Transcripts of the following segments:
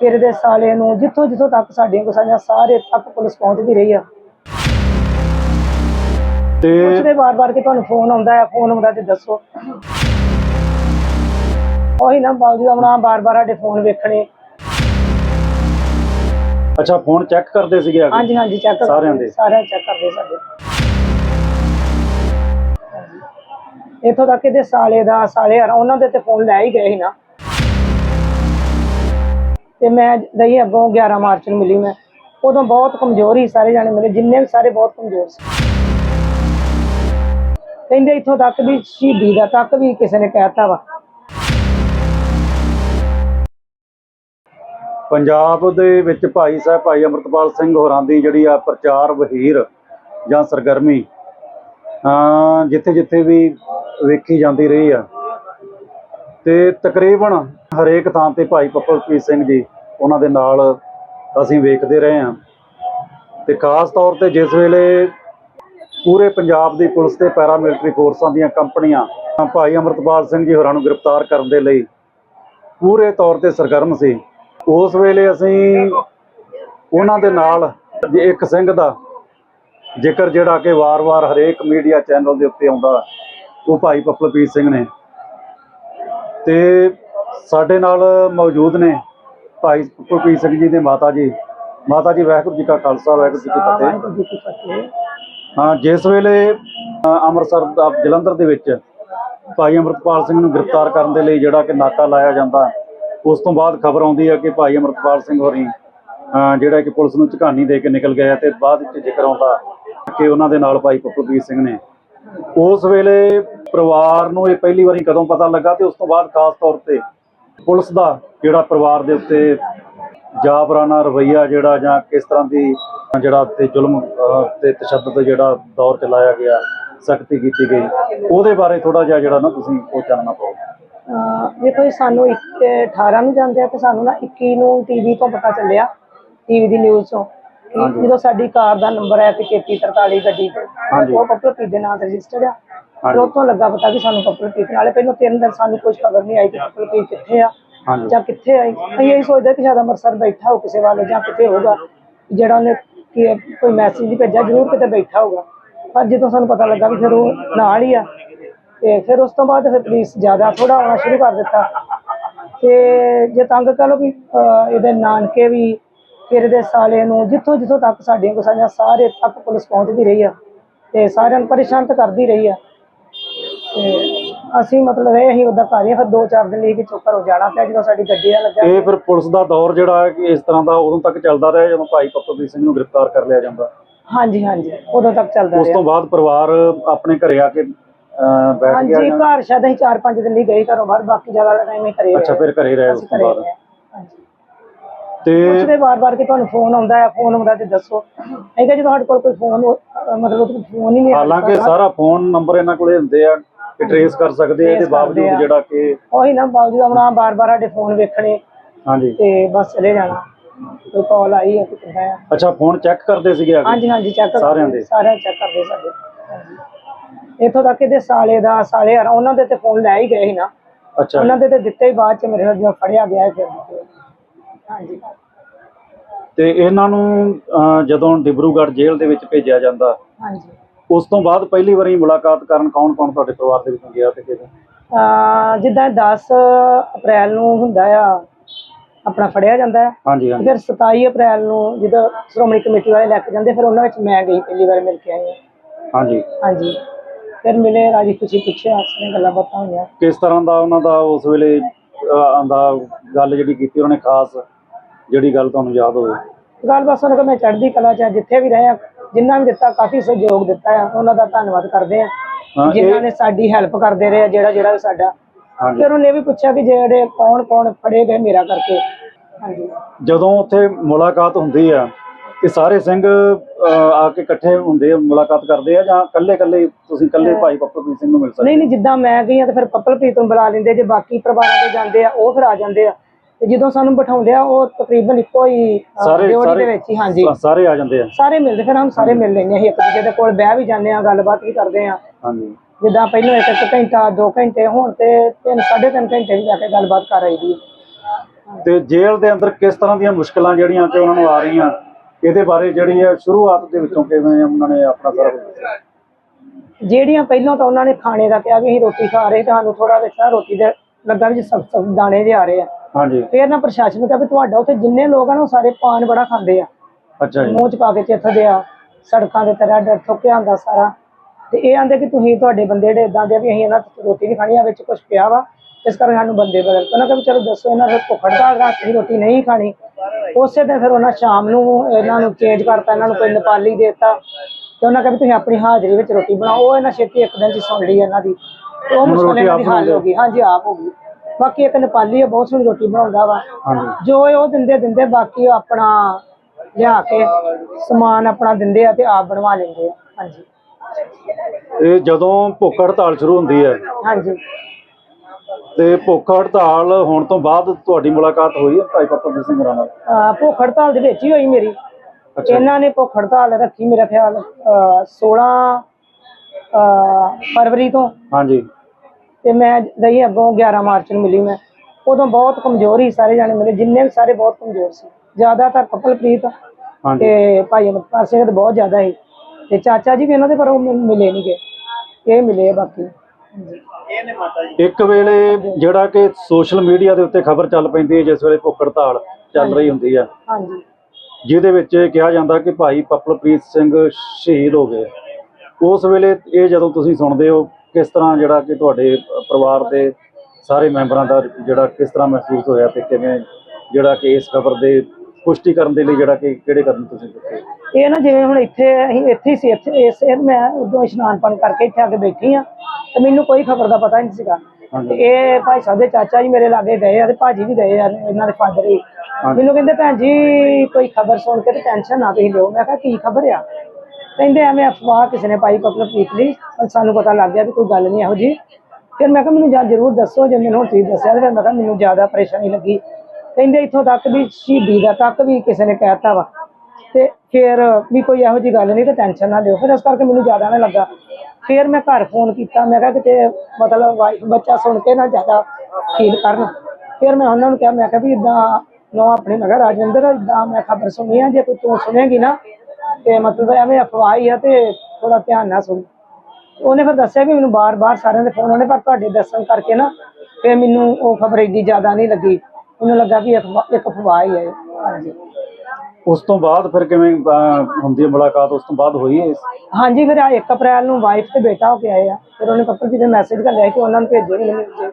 ਫਿਰ ਦੇ ਸਾਲੇ ਨੂੰ ਜਿੱਥੋਂ ਜਿੱਥੋਂ ਤੱਕ ਸਾਡੀਆਂ ਗੁਸਾਈਆਂ ਸਾਰੇ ਤੱਕ ਪੁਲਿਸ ਪਹੁੰਚਦੀ ਰਹੀ ਆ। ਤੇ ਪੁੱਛਦੇ ਬਾਰ-ਬਾਰ ਕਿ ਤੁਹਾਨੂੰ ਫੋਨ ਆਉਂਦਾ ਹੈ ਫੋਨ ਆਉਂਦਾ ਤੇ ਦੱਸੋ। ਉਹੀ ਨਾ ਬਾਵਜੂਦ ਆਪਣਾ ਬਾਰ-ਬਾਰ ਸਾਡੇ ਫੋਨ ਵੇਖਣੇ। ਅੱਛਾ ਫੋਨ ਚੈੱਕ ਕਰਦੇ ਸੀਗੇ ਆ ਹਾਂਜੀ ਹਾਂਜੀ ਚੈੱਕ ਸਾਰਿਆਂ ਦੇ? ਸਾਰਿਆਂ ਚੈੱਕ ਕਰਦੇ ਸਾਡੇ। ਇੱਥੋਂ ਤੱਕ ਇਹਦੇ ਸਾਲੇ ਦਾ ਸਾਲੇ ਉਹਨਾਂ ਦੇ ਤੇ ਫੋਨ ਲੈ ਹੀ ਗਏ ਸੀ ਨਾ। ਤੇ ਮੈਂ ਰਹੀ ਅੱਗੋਂ 11 ਮਾਰਚ ਨੂੰ ਮਿਲੀ ਮੈਂ। ਉਦੋਂ ਬਹੁਤ ਕਮਜ਼ੋਰ ਸੀ, ਸਾਰੇ ਜਾਣੇ ਮੇਰੇ ਜਿੰਨੇ ਵੀ ਸਾਰੇ ਬਹੁਤ ਕਮਜ਼ੋਰ ਸੀ। ਕਹਿੰਦੇ ਇੱਥੋਂ ਤੱਕ ਵੀ ਸ਼ਹੀਦੀ ਦਾ ਤੱਕ ਵੀ ਕਿਸੇ ਨੇ ਕਹਿਤਾ ਵਾ। ਪੰਜਾਬ ਦੇ ਵਿੱਚ ਭਾਈ ਸਾਹਿਬ, ਭਾਈ ਅਮਰਤਪਾਲ ਸਿੰਘ ਹੋਰਾਂ ਦੀ ਜਿਹੜੀ ਆ ਪ੍ਰਚਾਰ ਵਹੀਰ ਜਾਂ ਸਰਗਰਮੀ ਜਿੱਥੇ ਜਿੱਥੇ ਵੀ ਵੇਖੀ ਜਾਂਦੀ ਰਹੀ ਆ। ਤੇ ਤਕਰੀਬਨ ਹਰੇਕ ਥਾਂ ਤੇ ਭਾਈ ਪੱਪਲਪ੍ਰੀਤ ਸਿੰਘ ਜੀ, ਉਹਨਾਂ ਦੇ ਨਾਲ ਅਸੀਂ ਵੇਖਦੇ ਰਹੇ ਹਾਂ। ਤੇ ਖਾਸ ਤੌਰ ਤੇ ਜਿਸ ਵੇਲੇ ਪੂਰੇ ਪੰਜਾਬ ਦੀ ਪੁਲਿਸ ਤੇ ਪੈਰਾਮਿਲਟਰੀ ਫੋਰਸਾਂ ਦੀਆਂ ਕੰਪਨੀਆਂ ਭਾਈ ਅਮਰਤਪਾਲ ਸਿੰਘ ਜੀ ਹੋਰਾਂ ਨੂੰ ਗ੍ਰਿਫਤਾਰ ਕਰਨ ਦੇ ਲਈ ਪੂਰੇ ਤੌਰ ਤੇ ਸਰਗਰਮ ਸੀ। ਉਸ ਵੇਲੇ ਅਸੀਂ ਉਹਨਾਂ ਦੇ ਨਾਲ ਇੱਕ ਸਿੰਘ ਦਾ ਜ਼ਿਕਰ ਜਿਹੜਾ ਕਿ ਵਾਰ-ਵਾਰ ਹਰੇਕ ਮੀਡੀਆ ਚੈਨਲ ਦੇ ਉੱਤੇ ਆਉਂਦਾ, ਉਹ ਭਾਈ ਪਪਲਪ੍ਰੀਤ ਸਿੰਘ ਨੇ ਤੇ ਸਾਡੇ ਨਾਲ ਮੌਜੂਦ ਨੇ ਭਾਈ ਪਪਲਪ੍ਰੀਤ ਸਿੰਘ ਜੀ ਦੇ ਮਾਤਾ ਜੀ। ਮਾਤਾ ਜੀ ਵਾਹਿਗੁਰੂ ਜੀ ਕਾ ਖਾਲਸਾ ਵਾਹਿਗੁਰੂ ਜੀ ਕੀ ਫਤਿਹ। ਹਾਂ ਜਿਸ ਵੇਲੇ ਅੰਮ੍ਰਿਤਸਰ ਦਾ ਜਲੰਧਰ ਦੇ ਵਿੱਚ ਭਾਈ ਅਮਰਤਪਾਲ ਸਿੰਘ ਨੂੰ ਗ੍ਰਿਫਤਾਰ ਕਰਨ ਦੇ ਲਈ ਜਿਹੜਾ ਕਿ ਨਾਕਾ ਲਾਇਆ ਜਾਂਦਾ ਉਸ ਤੋਂ ਬਾਅਦ ਖਬਰ ਆਉਂਦੀ ਹੈ ਕਿ ਭਾਈ ਅਮਰਤਪਾਲ ਸਿੰਘ ਹੋਰੀ ਜਿਹੜਾ ਕਿ ਪੁਲਿਸ ਨੂੰ ਝਕਾਨੀ ਦੇ ਕੇ ਨਿਕਲ ਗਿਆ ਤੇ ਬਾਅਦ ਵਿੱਚ ਜ਼ਿਕਰ ਆਉਂਦਾ ਕਿ ਉਹਨਾਂ ਦੇ ਨਾਲ ਭਾਈ ਪੱਪੂਪ੍ਰੀਤ ਸਿੰਘ ਨੇ ਉਸ ਵੇਲੇ ਪਰਿਵਾਰ ਨੂੰ ਇਹ ਪਹਿਲੀ ਵਾਰੀ ਕਦੋਂ ਪਤਾ ਲੱਗਾ ਤੇ ਉਸ ਤੋਂ ਬਾਅਦ ਖਾਸ ਤੌਰ ਤੇ ਪੁਲਿਸ ਦਾ ਜਿਹੜਾ ਪਰਿਵਾਰ ਦੇ ਉੱਤੇ ਜਾਬਰਾਨਾ ਰਵਈਆ ਜਿਹੜਾ ਜਾਂ ਕਿਸ ਤਰ੍ਹਾਂ ਦੀ ਜਿਹੜਾ ਤੇ ਜ਼ੁਲਮ ਤੇ ਤਸ਼ੱਦਦ ਜਿਹੜਾ ਦੌਰ ਚਲਾਇਆ ਗਿਆ, ਸਖਤੀ ਕੀਤੀ ਗਈ, ਉਹਦੇ ਬਾਰੇ ਥੋੜਾ ਜਿਹਾ ਜਿਹੜਾ ਨਾ ਤੁਸੀਂ ਉਹ ਜਾਣਨਾ ਪਾਓ ਦੇਖੋ ਜੀ, ਸਾਨੂੰ 18 ਨੂੰ ਜਾਂਦੇ ਆ ਤੇ ਸਾਨੂੰ ਨਾ 21 ਨੂੰ ਟੀਵੀ ਤੋਂ ਪਤਾ ਚੱਲਿਆ ਟੀਵੀ ਦੀ ਨਿਊਜ਼ ਤੋਂ ਜਦੋਂ ਸਾਡੀ ਕਾਰ ਦਾ ਨੰਬਰ ਹੈ ਕਿ 3343 ਗੱਡੀ ਤੇ ਹਾਂਜੀ। ਉਹ ਪਪਲਰ ਪੀਰ ਦੇ ਨਾਂ ਤੇ ਰਜਿਸਟਰਡ ਆ। ਹਾਂਜੀ। ਉੱਥੋਂ ਲੱਗਾ ਪਤਾ ਕਿ ਸਾਨੂੰ ਪਪਲਰ ਪੀਰ ਨਾਲੇ ਪਹਿਲਾਂ ਤਿੰਨ ਦਿਨ ਸਾਨੂੰ ਕੋਈ ਖਬਰ ਨਹੀਂ ਆਈ ਕਿ ਪਪਲਰ ਪੀਰ ਕਿੱਥੇ ਆ ਹਾਂਜੀ। ਜਾਂ ਕਿੱਥੇ ਆਈ ਅਸੀਂ ਇਹ ਸੋਚਦੇ ਕਿ ਸ਼ਾਇਦ ਅੰਮ੍ਰਿਤਸਰ ਬੈਠਾ ਹੋ ਕਿਸੇ ਵੱਲ ਜਾਂ ਕਿਤੇ ਹੋਊਗਾ। ਜਿਹੜਾ ਉਹਨੇ ਕਿ ਕੋਈ ਮੈਸੇਜ ਨਹੀਂ ਭੇਜਿਆ ਜ਼ਰੂਰ ਕਿਤੇ ਬੈਠਾ ਹੋਊਗਾ। ਪਰ ਜਦੋਂ ਸਾਨੂੰ ਪਤਾ ਲੱਗਾ ਵੀ ਫਿਰ ਉਹ ਨਾਲ ਹੀ ਆ ਤੇ ਫਿਰ ਉਸ ਤੋਂ ਬਾਅਦ ਫਿਰ ਪੁਲਿਸ ਜ਼ਿਆਦਾ ਥੋੜਾ ਆਉਣਾ ਸ਼ੁਰੂ ਕਰ ਦਿੱਤਾ। ਤੇ ਜੇ ਤੰਗ ਕਹ ਲਓ ਵੀ ਅਹ, ਇਹਦੇ ਨਾਨਕੇ ਵੀ ਫਿਰ ਇਹਦੇ ਸਾਲੇ ਨੂੰ ਜਿੱਥੋਂ ਜਿੱਥੋਂ ਤੱਕ ਸਾਡੀਆਂ ਗੁਸਾਈਆਂ ਸਾਰੇ ਤੱਕ ਪੁਲਿਸ ਪਹੁੰਚਦੀ ਰਹੀ ਆ ਤੇ ਸਾਰਿਆਂ ਨੂੰ ਪਰੇਸ਼ਾਨ ਕਰਦੀ ਰਹੀ ਆ। ਤੇ ਅਸੀਂ ਮਤਲਬ ਇਹ ਅਸੀਂ ਘਰ ਹੀ ਆ, ਫਿਰ ਦੋ ਚਾਰ ਦਿਨ ਲਈ ਕਿ ਚੁੱਪ ਹੋ ਜਾਣਾ ਪਿਆ ਜਦੋਂ ਸਾਡੀ ਗੱਡੀ ਆ ਲੱਗਾ ਇਹ ਫਿਰ ਪੁਲਿਸ ਦਾ ਦੌਰ ਜਿਹੜਾ ਹੈ ਕਿ ਇਸ ਤਰ੍ਹਾਂ ਦਾ ਉਦੋਂ ਤੱਕ ਚੱਲਦਾ ਰਿਹਾ ਜਦੋਂ ਭਾਈ ਪੱਪਲਪ੍ਰੀਤ ਸਿੰਘ ਨੂੰ ਗ੍ਰਿਫਤਾਰ ਕਰ ਲਿਆ ਜਾਂਦਾ? ਹਾਂਜੀ ਹਾਂਜੀ ਉਦੋਂ ਤੱਕ ਚੱਲਦਾ ਉਸ ਰਿਹਾ। ਤੋਂ ਬਾਅਦ ਪਰਿਵਾਰ ਆਪਣੇ ਘਰੇ ਆ ਕੇ ਬੈਠ ਹਾਂਜੀ ਗਿਆ ਘਰ ਸ਼ਾਇਦ ਅਸੀਂ ਚਾਰ ਪੰਜ ਦਿਨ ਲਈ ਗਏ ਘਰੋਂ ਬਾਹਰ ਬਾਕੀ ਜ਼ਿਆਦਾ ਟਾਈਮ ਹੀ ਕਰੇ ਅੱਛਾ ਫਿਰ ਘਰੇ ਰਹੇ ਉਸ ਤੋਂ ਘਰੇ ਬਾਅਦ। ਹਾਂਜੀ। ਤੇ ਪੁੱਛਦੇ ਬਾਰ-ਬਾਰ ਕਿ ਤੁਹਾਨੂੰ ਫੋਨ ਆਉਂਦਾ ਹੈ ਫੋਨ ਆਉਂਦਾ ਤੇ ਦੱਸੋ ਅਸੀਂ ਕਿਹਾ ਜਦੋਂ ਸਾਡੇ ਕੋਲ ਕੋਈ ਫੋਨ ਮਤਲਬ ਕੋਲ ਫੋਨ ਹੀ ਨਹੀਂ ਸਾਡੇ ਹਾਲਾਂਕਿ। ਸਾਰਾ ਫੋਨ ਨੰਬਰ ਇਹਨਾਂ ਕੋਲੇ ਹੁੰਦੇ ਆ ਕਿ ਟ੍ਰੇਸ ਕਰ ਸਕਦੇ ਆ ਇਹਦੇ Trace ਕਰਦੇ ਬਾਵਜੂਦ ਆ। ਜਿਹੜਾ ਕਿ ਉਹੀ ਨਾ ਬਾਵਜੂਦ ਆਪਣਾ ਬਾਰ-ਬਾਰ ਸਾਡੇ ਫੋਨ ਵੇਖਣੇ ਹਾਂਜੀ ਤੇ ਬਸ ਚਲੇ ਜਾਣਾ ਕੋਈ ਕਾਲ ਆਈ ਹੈ ਕਿੱਦਾਂ ਆ ਅੱਛਾ ਫੋਨ ਚੈੱਕ ਕਰਦੇ ਸੀਗੇ ਆ? ਹਾਂਜੀ ਹਾਂਜੀ ਚੈੱਕ ਸਾਰਿਆਂ ਦੇ? ਸਾਰਿਆਂ ਚੈੱਕ ਕਰਦੇ ਸਾਡੇ ਹਾਂਜੀ। ਇੱਥੋਂ ਤੱਕ ਇਹਦੇ ਸਾਲੇ ਦਾ ਸਾਲੇ ਹਰਾ ਉਹਨਾਂ ਦੇ ਤੇ ਫੋਨ ਲੈ ਹੀ ਗਏ ਸੀ ਨਾ ਅੱਛਾ ਉਹਨਾਂ ਦੇ ਤੇ ਦਿੱਤੇ ਹੀ ਬਾਅਦ ਚ ਮੇਰੇ ਨਾਲ ਜਦੋਂ ਫੜਿਆ ਗਿਆ ਹੈ ਫਿਰ ਦਿੱਤੇ। ਹਾਂਜੀ। ਤੇ ਇਹਨਾਂ ਨੂੰ ਅਹ, ਜਦੋਂ ਡਿਬਰੂਗੜ੍ਹ ਜੇਲ੍ਹ ਦੇ ਵਿੱਚ ਭੇਜਿਆ ਜਾਂਦਾ ਹਾਂਜੀ। ਉਸ ਤੋਂ ਬਾਅਦ ਪਹਿਲੀ ਵਾਰੀ ਮੁਲਾਕਾਤ ਕਰਨ ਕੌਣ ਕੌਣ ਤੁਹਾਡੇ ਪਰਿਵਾਰ ਦੇ ਵਿੱਚੋਂ ਗਿਆ ਤੇ ਕਿਹਦੇ ਅਹ ਜਿੱਦਾਂ 10 ਅਪ੍ਰੈਲ ਨੂੰ ਹੁੰਦਾ ਆ ਆਪਣਾ ਫੜਿਆ ਜਾਂਦਾ ਹੈ। ਹਾਂਜੀ ਹਾਂਜੀ। ਫਿਰ 27 ਅਪ੍ਰੈਲ ਨੂੰ ਜਦੋਂ ਸ਼੍ਰੋਮਣੀ ਕਮੇਟੀ ਵਾਲੇ ਲੈ ਕੇ ਜਾਂਦੇ ਫਿਰ ਉਹਨਾਂ ਵਿੱਚ ਮੈਂ ਗਈ ਪਹਿਲੀ ਵਾਰ ਮਿਲ ਕੇ ਆਈ ਹਾਂ। ਹਾਂਜੀ। ਹਾਂਜੀ। ਫਿਰ ਮਿਲੇ ਰਾਜੀ ਖੁਸ਼ੀ ਪੁੱਛਿਆ ਆਪਣੇ ਗੱਲਾਂ ਬਾਤਾਂ ਹੋਈਆਂ। ਕਿਸ ਤਰ੍ਹਾਂ ਦਾ ਉਹਨਾਂ ਦਾ ਉਸ ਵੇਲੇ ਅਹ, ਦਾ ਗੱਲ ਜਿਹੜੀ ਕੀਤੀ ਉਹਨਾਂ ਨੇ ਖਾਸ? ਜਿਹੜੀ ਗੱਲ ਤੁਹਾਨੂੰ ਯਾਦ ਹੋਵੇ। ਗੱਲ ਬਸ ਉਹਨਾਂ ਕਿ ਮੈਂ ਚੜ੍ਹਦੀ ਕਲਾ ਚ ਹਾਂ, ਜਿੱਥੇ ਵੀ ਰਹੇ ਜਿੰਨਾ ਵੀ ਦਿੱਤਾ ਕਾਫੀ ਸਹਿਯੋਗ ਦਿੱਤਾ ਹੈ ਉਹਨਾਂ ਦਾ ਧੰਨਵਾਦ ਕਰਦੇ ਹਾਂ ਹਾਂ, ਜਿਨ੍ਹਾਂ ਨੇ ਸਾਡੀ ਹੈਲਪ ਕਰਦੇ ਰਹੇ ਆ, ਜਿਹੜਾ ਜਿਹੜਾ ਵੀ ਸਾਡਾ। ਹਾਂਜੀ। ਫਿਰ ਉਹਨੇ ਵੀ ਪੁੱਛਿਆ ਕਿ ਜਿਹੜੇ ਕੌਣ ਕੌਣ ਫੜੇ ਗਏ ਮੇਰਾ ਕਰਕੇ। ਹਾਂਜੀ। ਜਦੋਂ ਉੱਥੇ ਮੁਲਾਕਾਤ ਹੁੰਦੀ ਆ ਕਿ ਸਾਰੇ ਸਿੰਘ ਅਹ, ਆ ਕੇ ਇਕੱਠੇ ਹੁੰਦੇ ਆ ਮੁਲਾਕਾਤ ਕਰਦੇ ਆ ਜਾਂ ਇਕੱਲੇ ਇਕੱਲੇ ਤੁਸੀਂ ਇਕੱਲੇ ਭਾਈ ਪੱਪਲਪ੍ਰੀਤ ਸਿੰਘ ਨੂੰ ਮਿਲ ਸਕਦੇ ਨਹੀਂ ਨਹੀਂ ਜਿੱਦਾਂ ਮੈਂ ਗਈ ਆ ਤੇ ਫਿਰ ਪੱਪਲਪ੍ਰੀਤ ਨੂੰ ਬੁਲਾ ਲੈਂਦੇ ਜੇ ਬਾਕੀ ਪਰਿਵਾਰਾਂ ਦੇ ਜਾਂਦੇ ਆ ਉਹ ਫਿਰ ਆ ਜਾਂਦੇ ਆ। ਤੇ ਜਦੋਂ ਸਾਨੂੰ ਬਿਠਾਉਂਦੇ ਆ ਉਹ ਤਕਰੀਬਨ ਇੱਕੋ ਹੀ ਡਿਊਟੀ ਦੇ ਵਿੱਚ ਹੀ ਹਾਂਜੀ। ਸਾਰੇ ਆ ਜਾਂਦੇ ਆ। ਸਾਰੇ ਮਿਲਦੇ ਫਿਰ ਹਮ ਸਾਰੇ ਮਿਲ ਲੈਂਦੇ ਆ ਅਸੀਂ ਇੱਕ ਦੂਜੇ ਦੇ ਕੋਲ ਬਹਿ ਵੀ ਜਾਂਦੇ ਆ ਗੱਲਬਾਤ ਵੀ ਕਰਦੇ ਆ। ਹਾਂਜੀ। ਜਿੱਦਾਂ ਪਹਿਲਾਂ ਇੱਕ ਇੱਕ ਘੰਟਾ ਦੋ ਘੰਟੇ ਹੁਣ ਤੇ ਤਿੰਨ ਸਾਢੇ ਤਿੰਨ ਘੰਟੇ ਵੀ ਜਾ ਕੇ ਗੱਲਬਾਤ ਕਰ ਆਈ ਦੀ। ਤੇ ਜੇਲ੍ਹ ਦੇ ਅੰਦਰ ਕਿਸ ਤਰ੍ਹਾਂ ਦੀਆਂ ਮੁਸ਼ਕਲਾਂ ਜਿਹੜੀਆਂ ਕਿ ਉਹਨਾਂ ਨੂੰ ਆ ਰਹੀਆਂ ਇਹਦੇ ਬਾਰੇ ਜਿਹੜੀ ਹੈ ਸ਼ੁਰੂਆਤ ਦੇ ਵਿੱਚੋਂ ਕਿਵੇਂ ਉਹਨਾਂ ਨੇ ਆਪਣਾ ਸਾਰਾ ਕੁਝ ਜਿਹੜੀਆਂ ਪਹਿਲਾਂ ਤਾਂ ਉਹਨਾਂ ਨੇ ਖਾਣੇ ਦਾ ਕਿਹਾ ਵੀ ਅਸੀਂ ਰੋਟੀ ਖਾ ਰਹੇ ਤੁਹਾਨੂੰ ਥੋੜਾ ਵਿੱਚ ਰੋਟੀ ਦੇ ਲੱਗਾ ਵੀ ਸਖਤ ਸਖਤ ਦਾਣੇ ਜਿਹੇ ਆ ਰਹੇ ਆ। ਹਾਂਜੀ। ਫਿਰ ਨਾ ਪ੍ਰਸ਼ਾਸਨ ਨੂੰ ਕਿਹਾ ਵੀ ਤੁਹਾਡਾ ਉੱਥੇ ਜਿੰਨੇ ਲੋਕ ਆ ਨਾ ਉਹ ਸਾਰੇ ਪਾਨ ਬੜਾ ਖਾਂਦੇ ਆ। ਅੱਛਾ ਜੀ। ਮੂੰਹ ਚ ਪਾ ਕੇ ਚਿੱਥਦੇ ਆ ਸੜਕਾਂ ਦੇ ਤਰ੍ਹਾਂ ਡਰ ਥੁੱਕਿਆ ਹੁੰਦਾ ਸਾਰਾ। ਤੇ ਇਹ ਆਂਦੇ ਕਿ ਤੁਸੀਂ ਤੁਹਾਡੇ ਬੰਦੇ ਜਿਹੜੇ ਇਦਾਂ ਦੇ ਆ ਵੀ ਅਸੀਂ ਇਹਨਾਂ ਤੋਂ ਰੋਟੀ ਨਹੀਂ ਖਾਣੀ ਆ ਵਿੱਚ ਕੁਝ ਪਿਆ ਵਾ ਇਸ ਕਰਕੇ ਸਾਨੂੰ ਬੰਦੇ ਬਦਲ ਉਹਨਾਂ ਕਹਿੰਦੇ ਚਲੋ ਦੱਸੋ ਇਹਨਾਂ ਦੇ ਭੁੱਖ ਹੜਤਾਲ ਰਾਤ ਦੀ ਰੋਟੀ ਨਹੀਂ ਖਾਣੀ। ਉਸੇ ਦਿਨ ਫਿਰ ਉਹਨਾਂ ਸ਼ਾਮ ਨੂੰ ਇਹਨਾਂ ਨੂੰ ਚੇਂਜ ਕਰਤਾ ਇਹਨਾਂ ਨੂੰ ਕੋਈ ਨੇਪਾਲੀ ਦੇ ਦਿੱਤਾ। ਤੇ ਉਹਨਾਂ ਕਹਿੰਦੇ ਤੁਸੀਂ ਆਪਣੀ ਹਾਜ਼ਰੀ ਵਿੱਚ ਰੋਟੀ ਬਣਾਓ ਉਹ ਇਹਨਾਂ ਛੇਤੀ ਇੱਕ ਦਿਨ ਚ ਸੁਣ ਲਈ ਇਹਨਾਂ ਦੀ। ਤੇ ਉਹ ਇਹਨਾਂ ਦੀ ਹੱਲ ਹੋ ਗਈ ਹਾਂਜੀ ਆਪ ਹੋ ਗਈ। ਬਾਕੀ ਇੱਕ ਨੇਪਾਲੀ ਆ ਬਹੁਤ ਸੋਹਣੀ ਰੋਟੀ ਬਣਾਉਂਦਾ ਵਾ। ਜੋ ਇਹ ਉਹ ਦਿੰਦੇ ਦਿੰਦੇ ਬਾਕੀ ਉਹ ਆਪਣਾ ਲਿਆ ਕੇ ਸਮਾਨ ਆਪਣਾ ਦਿੰਦੇ ਆ ਤੇ ਆਪ ਬਣਵਾ ਲੈਂਦੇ ਆ। ਹਾਂਜੀ। ਇਹ ਜਦੋਂ ਭੁੱਖ ਹੜਤਾਲ ਸ਼ੁਰੂ ਹੁੰਦੀ ਹੈ ਹਾਂਜੀ। ਤੇ ਭੁੱਖ ਹੜਤਾਲ ਹੋਣ ਤੋਂ ਬਾਅਦ ਤੁਹਾਡੀ ਮੁਲਾਕਾਤ ਹੋਈ ਹੈ ਭਾਈ ਪਤਨ ਸਿੰਘ ਨਾਲ? ਅਹ ਭੁੱਖ ਹੜਤਾਲ ਦੇ ਵਿੱਚ ਹੀ ਹੋਈ ਮੇਰੀ। ਇਹਨਾਂ ਨੇ ਭੁੱਖ ਹੜਤਾਲ ਰੱਖੀ ਮੇਰਾ ਖਿਆਲ ਅਹ 16 ਅਹ ਫਰਵਰੀ ਤੋਂ। ਹਾਂਜੀ। ਤੇ ਮੈਂ ਗਈ ਅੱਗੋਂ 11 ਮਾਰਚ ਨੂੰ ਮਿਲੀ ਮੈਂ। ਉਦੋਂ ਬਹੁਤ ਕਮਜ਼ੋਰ ਸੀ ਸਾਰੇ ਜਾਣੇ ਮੇਰੇ ਜਿੰਨੇ ਵੀ ਸਾਰੇ ਬਹੁਤ ਕਮਜ਼ੋਰ ਸੀ। ਜ਼ਿਆਦਾਤਰ ਕਪਲਪ੍ਰੀਤ ਤੇ ਭਾਈ ਅਮਰਪਾਲ ਸਿੰਘ ਤਾਂ ਬਹੁਤ ਜ਼ਿਆਦਾ ਸੀ। ਤੇ ਚਾਚਾ ਜੀ ਵੀ ਇਹਨਾਂ ਦੇ ਪਰ ਉਹ ਮੈਨੂੰ ਮਿਲੇ ਨਹੀਂ ਗਏ ਇਹ ਮਿਲੇ ਆ ਬਾਕੀ। ਇੱਕ ਵੇਲੇ ਜਿਹੜਾ ਕਿ ਸੋਸ਼ਲ ਮੀਡੀਆ ਦੇ ਉੱਤੇ ਖਬਰ ਚੱਲ ਪੈਂਦੀ ਹੈ ਜਿਸ ਵੇਲੇ ਭੁੱਖ ਹੜਤਾਲ ਚੱਲ ਰਹੀ ਹੁੰਦੀ ਹੈ। ਹਾਂਜੀ। ਜਿਹਦੇ ਵਿੱਚ ਕਿਹਾ ਜਾਂਦਾ ਕਿ ਭਾਈ ਪਪਲਪ੍ਰੀਤ ਸਿੰਘ ਸ਼ਹੀਦ ਹੋ ਗਏ। ਉਸ ਵੇਲੇ ਇਹ ਜਦੋਂ ਤੁਸੀਂ ਸੁਣਦੇ ਹੋ ਕਿਸ ਤਰ੍ਹਾਂ ਜਿਹੜਾ ਕਿ ਤੁਹਾਡੇ ਪਰਿਵਾਰ ਦੇ ਸਾਰੇ ਮੈਂਬਰਾਂ ਦਾ ਜਿਹੜਾ ਕਿਸ ਤਰ੍ਹਾਂ ਮਹਿਸੂਸ ਹੋਇਆ ਤੇ ਕਿਵੇਂ ਜਿਹੜਾ ਕਿ ਇਸ ਖਬਰ ਦੇ ਪੁਸ਼ਟੀ ਕਰਨ ਦੇ ਲਈ ਜਿਹੜਾ ਕਿ ਕਿਹੜੇ ਕਦਮ ਤੁਸੀਂ ਚੁੱਕੇ? ਇਹ ਨਾ ਜਿਵੇਂ ਹੁਣ ਇੱਥੇ ਅਸੀਂ ਇੱਥੇ ਹੀ ਸੀ ਇੱਥੇ ਇਸ ਇਹ ਮੈਂ ਉਦੋਂ ਇਸ਼ਨਾਨ ਪਾਣੀ ਕਰਕੇ ਇੱਥੇ ਆ ਕੇ ਬੈਠੀ ਆ ਤੇ ਮੈਨੂੰ ਕੋਈ ਖਬਰ ਦਾ ਪਤਾ ਨਹੀਂ ਸੀਗਾ। ਇਹ ਭਾਈ ਸਾਹਿਬ ਦੇ ਚਾਚਾ ਜੀ ਮੇਰੇ ਲਾਗੇ ਗਏ ਆ ਤੇ ਭਾਜੀ ਵੀ ਗਏ ਆ ਇਹਨਾਂ ਦੇ ਫਾਦਰ ਹਾਂਜੀ। ਮੈਨੂੰ ਕਹਿੰਦੇ ਭੈਣ ਜੀ ਕੋਈ ਖਬਰ ਸੁਣ ਕੇ ਤੇ ਟੈਨਸ਼ਨ ਨਾ ਤੁਸੀਂ ਲਿਓ। ਮੈਂ ਕਿਹਾ ਕੀ ਖਬਰ ਆ? ਕਹਿੰਦੇ ਐਵੇਂ ਅਫਵਾਹ ਕਿਸੇ ਨੇ ਪਾਈ ਪਬਲਿਕ ਪੀਤ ਲਈ ਪਰ ਸਾਨੂੰ ਪਤਾ ਲੱਗ ਗਿਆ ਵੀ ਕੋਈ ਗੱਲ ਨਹੀਂ ਇਹੋ ਜੀ ਫਿਰ ਮੈਂ ਕਿਹਾ, ਮੈਨੂੰ ਜਾਂ ਜ਼ਰੂਰ ਦੱਸੋ, ਜੇ ਮੈਨੂੰ ਹੁਣ ਤੁਸੀਂ ਦੱਸਿਆ ਤੇ ਫਿਰ ਮੈਂ ਕਿਹਾ, ਮੈਨੂੰ ਜ਼ਿਆਦਾ ਪਰੇਸ਼ਾਨੀ ਲੱਗੀ। ਕਹਿੰਦੇ ਇੱਥੋਂ ਤੱਕ ਵੀ ਸ਼ਹੀਦੀ ਦਾ ਤੱਕ ਵੀ ਕਿਸੇ ਨੇ ਕਹਿਤਾ ਵਾ। ਤੇ ਫਿਰ ਵੀ ਕੋਈ ਇਹੋ ਜੀ ਗੱਲ ਨਹੀਂ, ਤੇ ਟੈਨਸ਼ਨ ਨਾ ਲਿਓ। ਫਿਰ ਇਸ ਕਰਕੇ ਮੈਨੂੰ ਜ਼ਿਆਦਾ ਨਾ ਲੱਗਾ। ਫਿਰ ਮੈਂ ਘਰ ਫੋਨ ਕੀਤਾ। ਮੈਂ ਕਿਹਾ, ਕਿਤੇ ਮਤਲਬ ਵਾਈਫ ਬੱਚਾ ਸੁਣ ਕੇ ਨਾ ਜ਼ਿਆਦਾ ਫੀਲ ਕਰਨ। ਫਿਰ ਮੈਂ ਉਹਨਾਂ ਨੂੰ ਕਿਹਾ, ਮੈਂ ਕਿਹਾ ਵੀ ਇਦਾਂ ਨੋ ਆਪਣੇ, ਮੈਂ ਕਿਹਾ ਰਾਜਿੰਦਰ ਇਦਾਂ ਮੈਂ ਖਬਰ ਸੁਣੀ ਆ, ਜੇ ਕੋਈ ਤੂੰ ਸੁਣੇਗੀ ਨਾ, ਤੇ ਮਤਲਬ ਐਵੇਂ ਅਫਵਾਹ ਹੀ ਆ ਤੇ ਥੋੜਾ ਧਿਆਨ ਨਾਲ ਸੁਣ। ਉਹਨੇ ਫਿਰ ਦੱਸਿਆ ਵੀ ਮੈਨੂੰ ਬਾਰ-ਬਾਰ ਸਾਰਿਆਂ ਦੇ ਫੋਨ ਆਉਂਦੇ ਪਰ ਤੁਹਾਡੇ ਦੱਸਣ ਕਰਕੇ ਨਾ ਫਿਰ ਮੈਨੂੰ ਉਹ ਖਬਰ ਇੰਨੀ ਜ਼ਿਆਦਾ ਨਹੀਂ ਲੱਗੀ। ਮੈਨੂੰ ਲੱਗਾ ਵੀ ਇੱਕ ਅਫਵਾਹ ਹੀ ਹੈ। ਹਾਂਜੀ। ਉਸ ਤੋਂ ਬਾਅਦ ਫਿਰ ਕਿਵੇਂ ਅਹ, ਹੁੰਦੀ ਹੈ ਮੁਲਾਕਾਤ? ਉਸ ਤੋਂ ਬਾਅਦ ਹੋਈ ਹੈ ਹਾਂਜੀ ਫਿਰ ਆ 1 ਅਪ੍ਰੈਲ ਨੂੰ ਵਾਈਫ ਤੇ ਬੇਟਾ ਹੋ ਕੇ ਆਏ ਆ। ਫਿਰ ਉਹਨੇ ਪੱਪਰ ਜੀ ਮੈਸੇਜ ਕਰ ਲਿਆ ਕਿ ਉਹਨਾਂ ਨੂੰ ਭੇਜੋ ਮੈਨੂੰ ਜੇ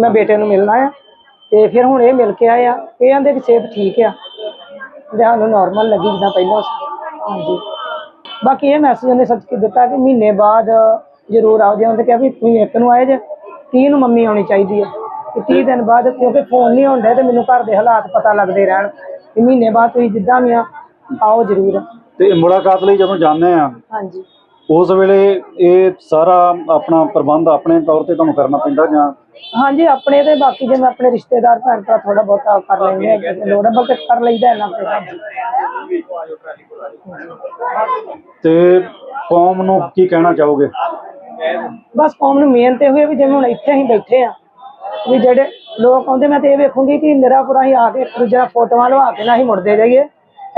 ਮੈਂ ਬੇਟੇ ਨੂੰ ਮਿਲਣਾ ਆ। ਤੇ ਫਿਰ ਹੁਣ ਇਹ ਮਿਲ ਕੇ ਆਏ ਆ। ਇਹ ਆਂਦੇ ਕਿ ਸਿਹਤ ਠੀਕ ਆ। ਤੇ ਸਾਨੂੰ ਨਾਰਮਲ ਲੱਗੀ ਜਿੱਦਾਂ ਪਹਿਲਾਂ ਸੀ। ਹਾਂਜੀ। ਬਾਕੀ ਇਹ ਮੈਸੇਜ ਉਹਨੇ ਸੱਚ ਕਿ ਦਿੱਤਾ ਕਿ ਮਹੀਨੇ ਬਾਅਦ ਜ਼ਰੂਰ ਆਓ ਜੇ ਉਹਨੇ ਕਿਹਾ ਵੀ ਤੁਸੀਂ ਇੱਕ ਨੂੰ ਆਏ ਜੇ 30 ਨੂੰ ਮੰਮੀ ਆਉਣੀ ਚਾਹੀਦੀ ਹੈ। ਕਿ 30 ਦਿਨ ਬਾਅਦ ਕਿਉਂਕਿ ਫੋਨ ਨਹੀਂ ਹੁੰਦਾ ਤੇ ਮੈਨੂੰ ਘਰ ਦੇ ਹਾਲਾਤ ਪਤਾ ਲੱਗਦੇ ਰਹਿਣ ਕਿ ਮਹੀਨੇ ਬਾਅਦ ਤੁਸੀਂ ਜਿੱਦਾਂ ਵੀ ਆ ਆਓ ਜ਼ਰੂਰ। ਤੇ ਮੁਲਾਕਾਤ ਲਈ ਜਦੋਂ ਜਾਂਦੇ ਆ ਹਾਂਜੀ। ਉਸ ਵੇਲੇ ਇਹ ਸਾਰਾ ਆਪਣਾ ਪ੍ਰਬੰਧ ਆਪਣੇ ਤੌਰ ਤੇ ਤੁਹਾਨੂੰ ਕਰਨਾ ਪੈਂਦਾ ਜਾਂ? ਹਾਂਜੀ ਆਪਣੇ ਤੇ ਬਾਕੀ ਜਿਵੇਂ ਆਪਣੇ ਰਿਸ਼ਤੇਦਾਰ ਭੈਣ ਭਰਾ ਥੋੜਾ ਬਹੁਤਾ ਕਰ ਲੈਂਦੇ ਆ ਜੇ ਲੋੜ ਹੈ ਬਲਕਿ ਕਰ ਲਈਦਾ ਇਹਨਾਂ ਤੇ ਤੇ ਕੌਮ ਨੂੰ ਕੀ ਕਹਿਣਾ ਚਾਹੋਗੇ? ਬਸ ਕੌਮ ਨੂੰ ਮੇਨ ਤੇ ਹੋਏ ਵੀ ਜਿਵੇਂ ਹੁਣ ਇੱਥੇ ਅਸੀਂ ਬੈਠੇ ਆ ਵੀ ਜਿਹੜੇ ਲੋਕ ਆਉਂਦੇ ਮੈਂ ਤੇ ਇਹ ਵੇਖੂੰਗੀ ਕਿ ਨਿਰਾ ਪੁਰਾ ਹੀ ਆ ਕੇ ਇੱਕ ਦੂਜੇ ਨਾਲ ਫੋਟੋਆਂ ਲਵਾ ਕੇ ਨਾ ਹੀ ਮੁੜਦੇ ਜਾਈਏ।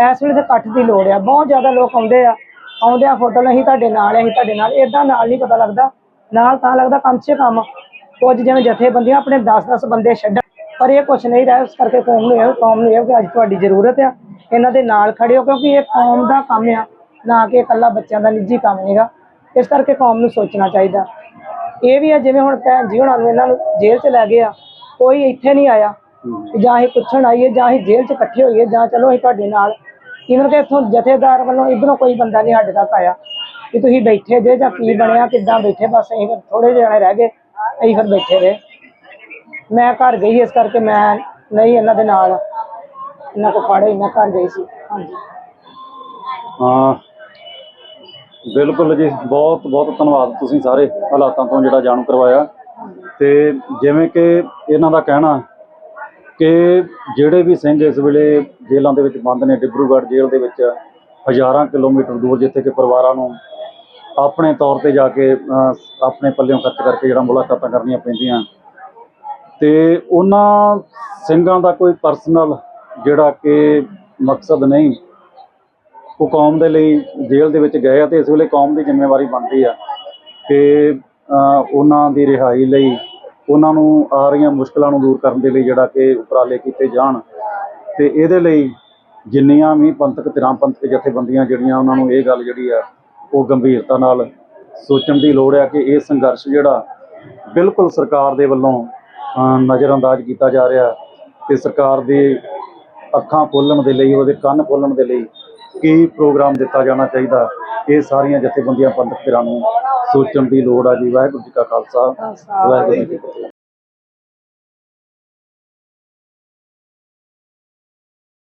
ਇਸ ਵੇਲੇ ਤੇ ਇਕੱਠ ਦੀ ਲੋੜ ਆ ਬਹੁਤ ਜ਼ਿਆਦਾ ਲੋਕ ਆਉਂਦੇ ਆ ਆਉਂਦੇ ਆ ਫੋਟੋ ਅਸੀਂ ਤੁਹਾਡੇ ਨਾਲ ਅਸੀਂ ਤੁਹਾਡੇ ਨਾਲ ਇਦਾਂ ਨਾਲ ਨਹੀਂ ਪਤਾ ਲੱਗਦਾ ਨਾਲ ਤਾਂ ਲੱਗਦਾ ਕਮ ਸੇ ਕਮ ਕੁਝ ਜਿਵੇਂ ਜਥੇਬੰਦੀਆਂ ਆਪਣੇ 10-10 ਬੰਦੇ ਛੱਡਣ ਪਰ ਇਹ ਕੁਝ ਨਹੀਂ ਰਿਹਾ ਇਸ ਕਰਕੇ ਕੌਮ ਨੂੰ ਇਹ ਕੌਮ ਨੂੰ ਇਹ ਕਿ ਅੱਜ ਤੁਹਾਡੀ ਜ਼ਰੂਰਤ ਆ ਇਹਨਾਂ ਦੇ ਨਾਲ ਖੜੇ ਹੋ ਕਿਉਂਕਿ ਇਹ ਕੌਮ ਦਾ ਕੰਮ ਆ ਨਾ ਕਿ ਇਕੱਲਾ ਬੱਚਿਆਂ ਦਾ ਨਿੱਜੀ ਕੰਮ ਨਹੀਂਗਾ ਇਸ ਕਰਕੇ ਕੌਮ ਨੂੰ ਸੋਚਣਾ ਚਾਹੀਦਾ। ਇਹ ਵੀ ਆ ਜਿਵੇਂ ਹੁਣ ਭੈਣ ਜੀ ਹੁਣਾਂ ਨੂੰ ਇਹਨਾਂ ਨੂੰ ਜੇਲ੍ਹ 'ਚ ਲੈ ਗਏ ਆ ਕੋਈ ਇੱਥੇ ਨਹੀਂ ਆਇਆ। ਜਾਂ ਅਸੀਂ ਪੁੱਛਣ ਆਈਏ ਜਾਂ ਅਸੀਂ ਜੇਲ੍ਹ 'ਚ ਇਕੱਠੇ ਹੋਈਏ ਜਾਂ ਚਲੋ ਅਸੀਂ ਤੁਹਾਡੇ ਨਾਲ ਇਵਨ ਕਿ ਇੱਥੋਂ ਜਥੇਦਾਰ ਵੱਲੋਂ ਇਧਰੋਂ ਕੋਈ ਬੰਦਾ ਨਹੀਂ ਸਾਡੇ ਤੱਕ ਆਇਆ ਕਿ ਤੁਸੀਂ ਬੈਠੇ ਜੇ ਜਾਂ ਕੀ ਬਣਿਆ, ਕਿੱਦਾਂ ਬੈਠੇ, ਬਸ ਅਸੀਂ ਫਿਰ ਥੋੜੇ ਜਣੇ ਰਹਿ ਗਏ, ਅਸੀਂ ਫਿਰ ਬੈਠੇ ਰਹੇ। ਮੈਂ ਘਰ ਗਈ ਇਸ ਕਰਕੇ ਮੈਂ ਨਹੀਂ ਇਹਨਾਂ ਦੇ ਨਾਲ, ਇਹਨਾਂ ਕੋ ਫਾੜੇ, ਮੈਂ ਘਰ ਗਈ ਸੀ। ਹਾਂਜੀ। ਹਾਂ। ਬਿਲਕੁਲ ਜੀ, ਬਹੁਤ ਬਹੁਤ ਧੰਨਵਾਦ ਤੁਸੀਂ ਸਾਰੇ ਹਾਲਾਤਾਂ ਤੋਂ ਜਿਹੜਾ ਜਾਣੂ ਕਰਵਾਇਆ। ਤੇ ਜਿਵੇਂ ਕਿ ਇਹਨਾਂ ਦਾ ਕਹਿਣਾ ਕਿ ਜਿਹੜੇ ਵੀ ਸਿੰਘ ਇਸ ਵੇਲੇ ਜੇਲ੍ਹਾਂ ਦੇ ਵਿੱਚ ਬੰਦ ਨੇ, ਡਿਬਰੂਗੜ੍ਹ ਜੇਲ੍ਹ ਦੇ ਵਿੱਚ, ਹਜ਼ਾਰਾਂ ਕਿਲੋਮੀਟਰ ਦੂਰ, ਜਿੱਥੇ ਕਿ ਪਰਿਵਾਰਾਂ ਨੂੰ ਆਪਣੇ ਤੌਰ ਤੇ ਜਾ ਕੇ ਆਪਣੇ ਪੱਲਿਓਂ ਖਰਚ ਕਰਕੇ ਜਿਹੜਾ ਮੁਲਾਕਾਤਾਂ ਕਰਨੀਆਂ ਪੈਂਦੀਆਂ। ਤੇ ਉਹਨਾਂ ਸਿੰਘਾਂ ਦਾ ਕੋਈ ਪਰਸਨਲ ਜਿਹੜਾ ਕਿ ਮਕਸਦ ਨਹੀਂ, ਉਹ ਕੌਮ ਦੇ ਲਈ ਜੇਲ੍ਹ ਦੇ ਵਿੱਚ ਗਏ ਆ ਤੇ ਇਸ ਵੇਲੇ ਕੌਮ ਦੀ ਜ਼ਿੰਮੇਵਾਰੀ ਬਣਦੀ ਆ ਕਿ ਉਹਨਾਂ ਦੀ ਰਿਹਾਈ ਲਈ ਉਹਨਾਂ ਨੂੰ ਆ ਰਹੀਆਂ ਮੁਸ਼ਕਲਾਂ ਨੂੰ ਦੂਰ ਕਰਨ ਦੇ ਲਈ ਜਿਹੜਾ ਕਿ ਉਪਰਾਲੇ ਕੀਤੇ ਜਾਣ। ਤੇ ਇਹਦੇ ਲਈ ਜਿੰਨੀਆਂ ਵੀ ਪੰਥਕ ਧਿਰਾਂ ਪੰਥਕ ਜਥੇਬੰਦੀਆਂ ਜਿਹੜੀਆਂ ਉਹਨਾਂ ਨੂੰ ਇਹ ਗੱਲ ਜਿਹੜੀ ਆ, ਉਹ ਗੰਭੀਰਤਾ ਨਾਲ ਸੋਚਣ ਦੀ ਲੋੜ ਹੈ ਕਿ ਇਹ ਸੰਘਰਸ਼ ਜਿਹੜਾ ਬਿਲਕੁਲ ਸਰਕਾਰ ਦੇ ਵੱਲੋਂ ਨਜ਼ਰਅੰਦਾਜ਼ ਕੀਤਾ ਜਾ ਰਿਹਾ। ਤੇ ਸਰਕਾਰ ਦੇ ਅੱਖਾਂ ਖੋਲਣ ਦੇ ਲਈ, ਉਹਦੇ ਕੰਨ ਖੋਲਣ ਦੇ ਲਈ ਕੀ ਪ੍ਰੋਗਰਾਮ ਦਿੱਤਾ ਜਾਣਾ ਚਾਹੀਦਾ, ਇਹ ਸਾਰੀਆਂ ਜਥੇਬੰਦੀਆਂ ਪੰਥਕ ਧਿਰਾਂ ਨੂੰ ਸੋਚਣ ਦੀ ਲੋੜ ਆ ਜੀ ਵਾਹਿਗੁਰੂ ਜੀ ਕਾ ਖਾਲਸਾ ਵਾਹਿਗੁਰੂ ਜੀ ਕੀ ਫਤਿਹ।